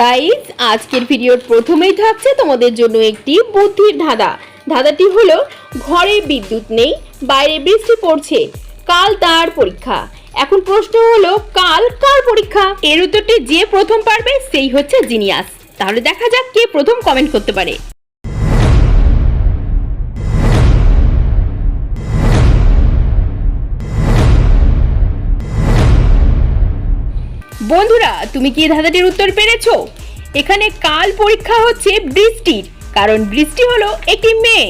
Guys আজকের ভিডিওর প্রথমেই থাকছে তোমাদের জন্য একটি বুদ্ধির ধাঁধা। ধাঁধাটি হলো, ঘরে বিদ্যুৎ নেই, বাইরে বৃষ্টি পড়ছে, কাল তার পরীক্ষা। এখন প্রশ্ন হলো, কাল কার পরীক্ষা? এর উত্তরটি যে প্রথম পারবে, সেই হচ্ছে জিনিয়াস। তাহলে দেখা যাক কে প্রথম কমেন্ট করতে পারে। বন্ধুরা, তুমি কি ধাঁধাটির উত্তর পেরেছ? এখানে কাল পরীক্ষা হচ্ছে বৃষ্টির, কারণ বৃষ্টি হলো একটি মেয়ে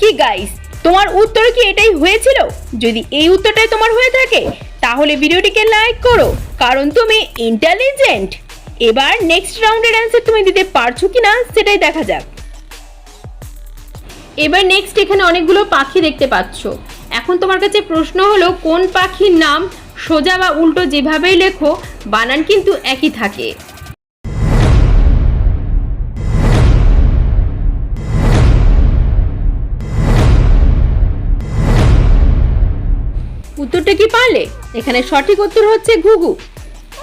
কি গাইস তোমার উত্তর কি এটাই হয়েছিল? যদি এই উত্তরটাই তোমার হয়ে থাকে, তাহলে ভিডিওটিকে লাইক করো, কারণ তুমি ইন্টেলিজেন্ট এবার নেক্সট রাউন্ডের অ্যান্সার তুমি দিতে পারছ কি না সেটাই দেখা যাক। এবার নেক্সট এখানে অনেকগুলো পাখি দেখতে পাচ্ছ। এখন তোমার কাছে প্রশ্ন হলো, কোন পাখির নাম সোজা বা উল্টো যেভাবেই লেখো, বানান কিন্তু একই থাকে। উত্তরটা কি পারলে? এখানে সঠিক উত্তর হচ্ছে ঘুঘু।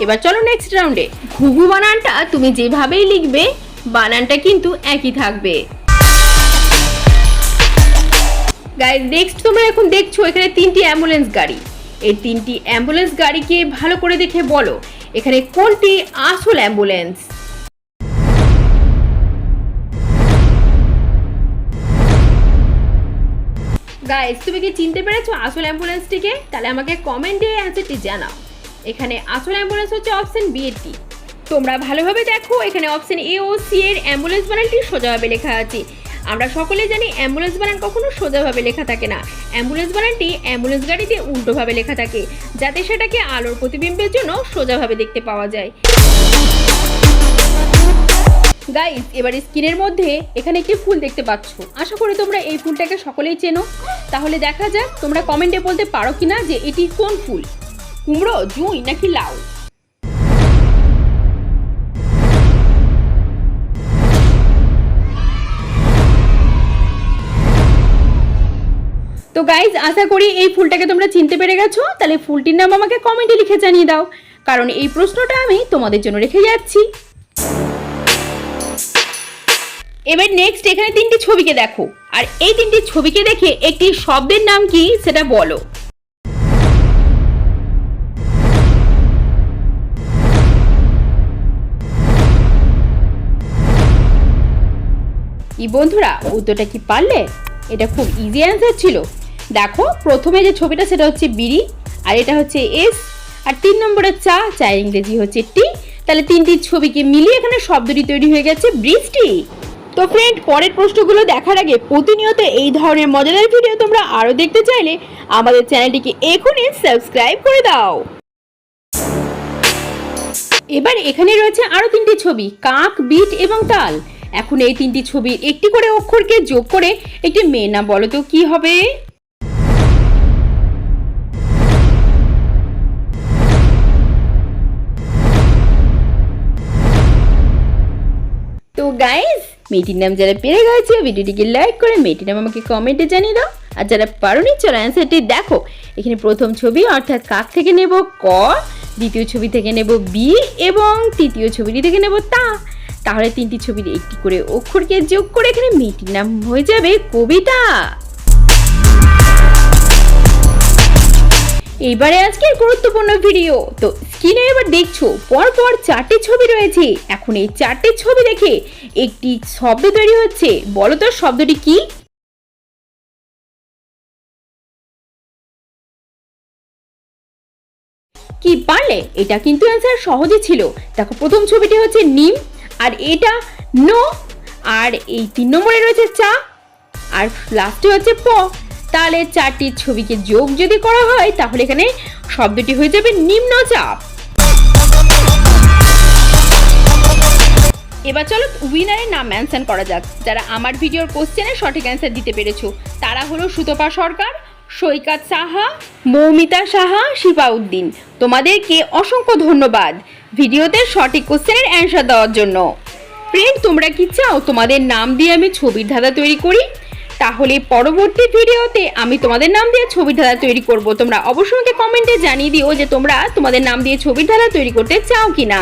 এবার চলো নেক্সট রাউন্ডে ঘুঘু বানানটা তুমি যেভাবেই লিখবে, বানানটা কিন্তু একই থাকবে। গাইজ নেক্সট তোমরা এখন দেখছ, এখানে তিনটি অ্যাম্বুলেন্স গাড়ি। এই তিনটি অ্যাম্বুলেন্স গাড়িকে ভালো করে দেখে বলো, এখানে কোনটি আসল অ্যাম্বুলেন্স? গাইজ তুমি কি চিনতে পেরেছ আসল অ্যাম্বুলেন্সটিকে? তাহলে আমাকে কমেন্টে অ্যান্সারটি জানাও। এখানে আসল অ্যাম্বুলেন্স হচ্ছে অপশন বি এরটি তোমরা ভালোভাবে দেখো, এখানে অপশন এ ও সি এর অ্যাম্বুলেন্স বানানটি সোজাভাবে লেখা আছে। আমরা সকলেই জানি অ্যাম্বুলেন্স বানান কখনো সোজাভাবে লেখা থাকে না। অ্যাম্বুলেন্স বানানটি অ্যাম্বুলেন্স গাড়িতে উল্টোভাবে লেখা থাকে, যাতে সেটাকে আলোর প্রতিবিম্বের জন্য সোজাভাবে দেখতে পাওয়া যায়। গাইজ এবার স্ক্রিনের মধ্যে এখানে একটি ফুল দেখতে পাচ্ছ? আশা করি তোমরা এই ফুলটাকে সকলেই চেনো। তাহলে দেখা যাক তোমরা কমেন্টে বলতে পারো কিনা যে এটি কোন ফুল? কুমড়ো, জুঁই নাকি লাউ? তো গাইজ আশা করি এই ফুলটাকে তোমরা চিনতে পেরে গেছো। তাহলে ফুলটির নাম আমাকে কমেন্টে লিখে জানিয়ে দাও। কারণ এই প্রশ্নটা আমি তোমাদের জন্য রেখে যাচ্ছি। এবার নেক্সট এখানে তিনটি ছবিকে দেখো। আর এই তিনটি ছবিকে দেখে একটি শব্দের নাম কি, সেটা বলো। কি বন্ধুরা, উত্তরটা কি পারলে? এটা খুব ইজি অ্যান্সার ছিল। দেখো, প্রথমে যে ছবিটা সেটা হচ্ছে বিড়ি, আর এটা হচ্ছে এস, আর তিন নম্বরের চা চা ইংরেজি হচ্ছে টি। তাহলে তিনটি ছবিকে মিলিয়ে এখানে শব্দটি তৈরি হয়ে গেছে বৃষ্টি। তো ফ্রেন্ড পরের প্রশ্নগুলো দেখার আগে প্রতিনিয়ত এই ধরনের মজাদার ভিডিও তোমরা আরও দেখতে চাইলে আমাদের চ্যানেলটিকে এখনই সাবস্ক্রাইব করে দাও। এবার এখানে রয়েছে আরও তিনটি ছবি, কাক, বিট এবং তাল। এখন এই তিনটি ছবির একটি করে অক্ষরকে যোগ করে একটি মেয়ের নাম বলো তো, কি হবে? তো গাইস মেয়েটির নাম যারা পেরে গেছে, ভিডিওটিকে লাইক করে মেয়েটির নাম আমাকে কমেন্টে জানিয়ে দাও। আর যারা পারোনি, চলো অ্যান্সারটি দেখো। এখানে প্রথম ছবি, অর্থাৎ কাক থেকে নেব ক, দ্বিতীয় ছবি থেকে নেব বি, এবং তৃতীয় ছবিটি থেকে নেব তা। তাহলে তিনটি ছবির একটি করে অক্ষরকে যোগ করে এখানে মেয়েটির নাম হয়ে যাবে কবিতা। এইবারে আজকের গুরুত্বপূর্ণ ভিডিও তো স্ক্রিনে এবার দেখছ পর পর চারটি ছবি রয়েছে। এখন এই চারটি ছবি দেখে একটি শব্দ তৈরি হচ্ছে। বলো তো, শব্দটি কি? কি পারলে? এটা কিন্তু অ্যান্সার সহজই ছিল। দেখো, প্রথম ছবিটি হচ্ছে নিম, আর এটা নো, আর এই তিন নম্বরে রয়েছে চা, আর লাস্টে হচ্ছে প। তাহলে চারটি ছবিকে যোগ যদি করা হয়, তাহলে এখানে শব্দটি হয়ে যাবে নিম্নচাপ এবার চলো উইনারের নাম মেনশন করা যাক। যারা আমার ভিডিওর কোশ্চেনের সঠিক অ্যান্সার দিতে পেরেছ, তারা হলো সুতপা সরকার, সৈকাত সাহা, মৌমিতা সাহা শিফাউদ্দিন তোমাদেরকে অসংখ্য ধন্যবাদ ভিডিওতে সঠিক কোশ্চেনের অ্যান্সার দেওয়ার জন্য। ফ্রেন্ড তোমরা কি চাও? তোমাদের নাম দিয়ে আমি ছবির ধাঁধা তৈরি করি? তাহলে পরবর্তী ভিডিওতে আমি তোমাদের নাম দিয়ে ছবির ধাঁধা তৈরি করব। তোমরা অবশ্যই আমাকে কমেন্টে জানিয়ে দিও যে তোমরা তোমাদের নাম দিয়ে ছবির ধাঁধা তৈরি করতে চাও কি না